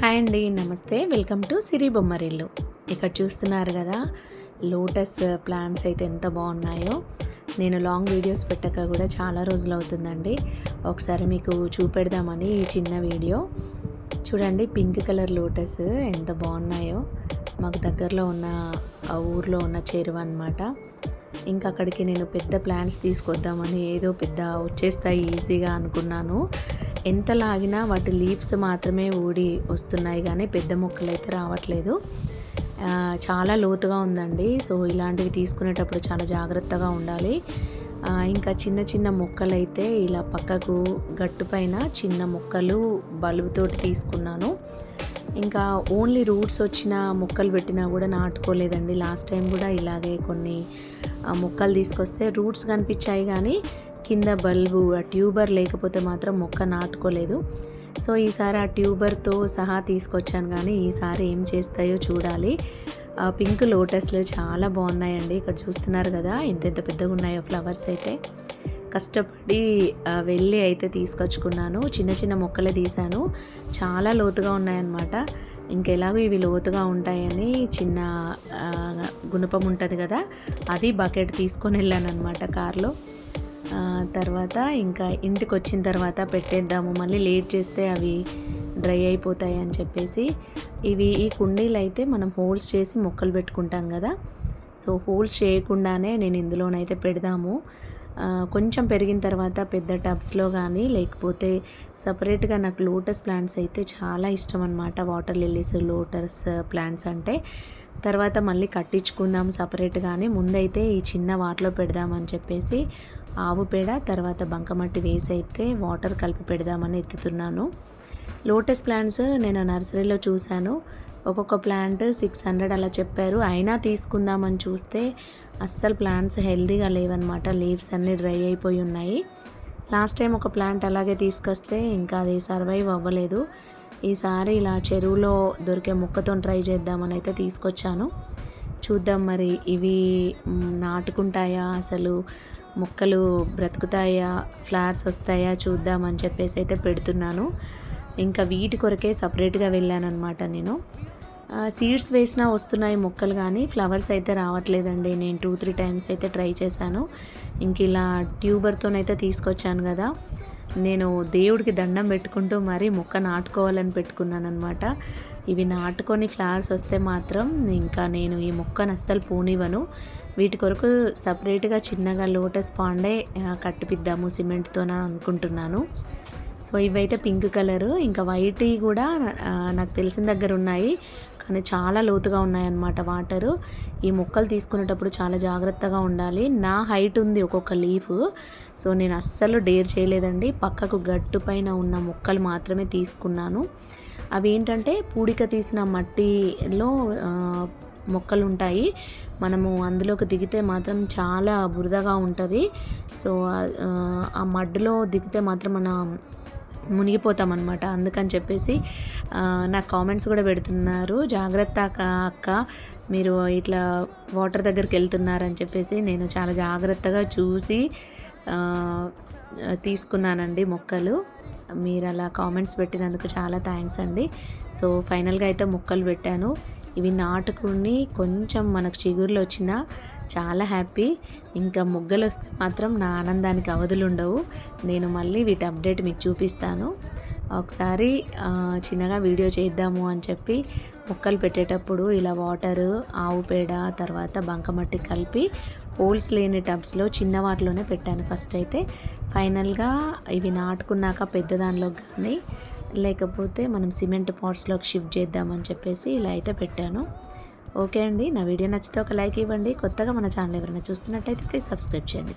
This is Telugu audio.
హాయ్ అండి నమస్తే. Welcome to Siri Bommarillu. ఇక్కడ చూస్తున్నారు కదా లోటస్ ప్లాంట్స్ అయితే ఎంత బాగున్నాయో. నేను లాంగ్ వీడియోస్ పెట్టక కూడా చాలా రోజులు అవుతుందండి. ఒకసారి మీకు చూపెడదామని ఈ చిన్న వీడియో. చూడండి పింక్ కలర్ లోటస్ ఎంత బాగున్నాయో. మాకు దగ్గరలో ఉన్న ఊర్లో ఉన్న చెరువు అనమాట ఇంకా అక్కడికి నేను పెద్ద ప్లాంట్స్ తీసుకొద్దామని ఏదో పెద్ద వచ్చేస్తాయి ఈజీగా అనుకున్నాను. ఎంత లాగినా వాటి లీవ్స్ మాత్రమే ఊడి వస్తున్నాయి కానీ పెద్ద మొక్కలు అయితే రావట్లేదు. చాలా లోతుగా ఉందండి. సో ఇలాంటివి తీసుకునేటప్పుడు చాలా జాగ్రత్తగా ఉండాలి. ఇంకా చిన్న చిన్న మొక్కలు అయితే ఇలా పక్కకు గట్టు పైన చిన్న మొక్కలు బల్బుతోటి తీసుకున్నాను. ఇంకా ఓన్లీ రూట్స్ వచ్చిన మొక్కలు పెట్టినా కూడా నాటుకోలేదండి. లాస్ట్ టైం కూడా ఇలాగే కొన్ని మొక్కలు తీసుకొస్తే రూట్స్ కనిపించాయి కానీ కింద బల్బు ఆ ట్యూబర్ లేకపోతే మాత్రం మొక్క నాటుకోలేదు. సో ఈసారి ఆ ట్యూబర్తో సహా తీసుకొచ్చాను కానీ ఈసారి ఏం చేస్తాయో చూడాలి. పింక్ లోటస్లు చాలా బాగున్నాయండి. ఇక్కడ చూస్తున్నారు కదా ఎంత ఎంత పెద్దగా ఉన్నాయో ఫ్లవర్స్ అయితే. కష్టపడి వెళ్ళి అయితే తీసుకొచ్చుకున్నాను. చిన్న చిన్న మొక్కలు తీశాను. చాలా లోతుగా ఉన్నాయన్నమాట. ఇంకెలాగో ఇవి లోతుగా ఉంటాయని చిన్న గుణపం ఉంటుంది కదా అది బకెట్ తీసుకొని వెళ్ళాను అనమాట కార్లో. తర్వాత ఇంకా ఇంటికి వచ్చిన తర్వాత పెట్టేద్దాము. మళ్ళీ లేట్ చేస్తే అవి డ్రై అయిపోతాయి అని చెప్పేసి ఇవి ఈ కుండీలు అయితే మనం హోల్స్ చేసి మొక్కలు పెట్టుకుంటాం కదా. సో హోల్స్ చేయకుండానే నేను ఇందులోనైతే పెడదాము. కొంచెం పెరిగిన తర్వాత పెద్ద టబ్స్లో కానీ లేకపోతే సపరేట్గా నాకు లోటస్ ప్లాంట్స్ అయితే చాలా ఇష్టం అనమాట వాటర్ లిల్లీస్ లోటస్ ప్లాంట్స్ అంటే. తర్వాత మళ్ళీ కట్టించుకుందాం సపరేట్గానే. ముందైతే ఈ చిన్న వాటిలో పెడదామని చెప్పేసి ఆవు పేడ తర్వాత బంకమట్టి వేసి అయితే వాటర్ కలిపి పెడదామని ఎత్తుతున్నాను. లోటస్ ప్లాంట్స్ నేను నర్సరీలో చూశాను. ఒక్కొక్క ప్లాంట్ సిక్స్ హండ్రెడ్ అలా చెప్పారు. అయినా తీసుకుందామని చూస్తే అస్సలు ప్లాంట్స్ హెల్దీగా లేవన్నమాట. లీవ్స్ అన్నీ డ్రై అయిపోయి ఉన్నాయి. లాస్ట్ టైం ఒక ప్లాంట్ అలాగే తీసుకొస్తే ఇంకా అది సర్వైవ్ అవ్వలేదు. ఈసారి ఇలా చెరువులో దొరికే మొక్కతో ట్రై చేద్దామని అయితే తీసుకొచ్చాను. చూద్దాం మరి ఇవి నాటుకుంటాయా? అసలు మొక్కలు బ్రతుకుతాయా ఫ్లవర్స్ వస్తాయా చూద్దామని చెప్పేసి అయితే పెడుతున్నాను. ఇంకా వీటి కొరకే సపరేట్గా వెళ్ళానమాట నేను. సీడ్స్ వేసినా వస్తున్నాయి మొక్కలు కానీ ఫ్లవర్స్ అయితే రావట్లేదండి. నేను టూ త్రీ టైమ్స్ అయితే ట్రై చేశాను. ఇంక ఇలా ట్యూబర్తోనైతే తీసుకొచ్చాను కదా. నేను దేవుడికి దండం పెట్టుకుంటూ మరీ మొక్క నాటుకోవాలని పెట్టుకున్నాను అనమాట ఇవి నాటుకొని ఫ్లవర్స్ వస్తే మాత్రం ఇంకా నేను ఈ మొక్కను అస్సలు పూనివ్వను. వీటి కొరకు సపరేట్గా చిన్నగా లోటస్ పాండే కట్టిపిద్దాము సిమెంట్తో అనుకుంటున్నాను. సో ఇవైతే పింక్ కలరు ఇంకా వైట్ కూడా నాకు తెలిసిన దగ్గర ఉన్నాయి. కానీ చాలా లోతుగా ఉన్నాయన్నమాట వాటరు. ఈ మొక్కలు తీసుకునేటప్పుడు చాలా జాగ్రత్తగా ఉండాలి. నా హైట్ ఉంది ఒక్కొక్క లీఫ్. సో నేను అస్సలు డేర్ చేయలేదండి. పక్కకు గట్టు పైన ఉన్న మొక్కలు మాత్రమే తీసుకున్నాను. అవి ఏంటంటే పూడిక తీసిన మట్టిలో మొక్కలు ఉంటాయి మనము అందులోకి దిగితే మాత్రం చాలా బురదగా ఉంటుంది. సో ఆ మడ్డులో దిగితే మాత్రం మన మునిగిపోతాం అనమాట అందుకని చెప్పేసి నాకు కామెంట్స్ కూడా పెడుతున్నారు. జాగ్రత్త అక్క మీరు ఇట్లా వాటర్ దగ్గరికి వెళ్తున్నారని చెప్పేసి నేను చాలా జాగ్రత్తగా చూసి తీసుకున్నానండి మొక్కలు. మీరు అలా కామెంట్స్ పెట్టినందుకు చాలా థ్యాంక్స్ అండి. సో ఫైనల్గా అయితే ముక్కలు పెట్టాను. ఇవి నాటుకుని కొంచెం మనకు చిగురులు వచ్చినా చాలా హ్యాపీ ఇంకా ముగ్గలు వస్తే మాత్రం నా ఆనందానికి అవధులు ఉండవు. నేను మళ్ళీ వీటి అప్డేట్ మీకు చూపిస్తాను. ఒకసారి చిన్నగా వీడియో చేద్దాము అని చెప్పి ముక్కలు పెట్టేటప్పుడు ఇలా వాటరు ఆవు పేడ తర్వాత బంకమట్టి కలిపి హోల్స్ లేని టబ్స్లో చిన్న వాటిలోనే పెట్టాను ఫస్ట్ అయితే. ఫైనల్గా ఇవి నాటుకున్నాక పెద్ద దానిలో కానీ లేకపోతే మనం సిమెంట్ పాట్స్లోకి షిఫ్ట్ చేద్దామని చెప్పేసి ఇలా అయితే పెట్టాను. ఓకే అండి నా వీడియో నచ్చితే ఒక లైక్ ఇవ్వండి. కొత్తగా మన ఛానల్ ఎవరైనా చూస్తున్నట్టయితే ప్లీజ్ సబ్స్క్రైబ్ చేయండి.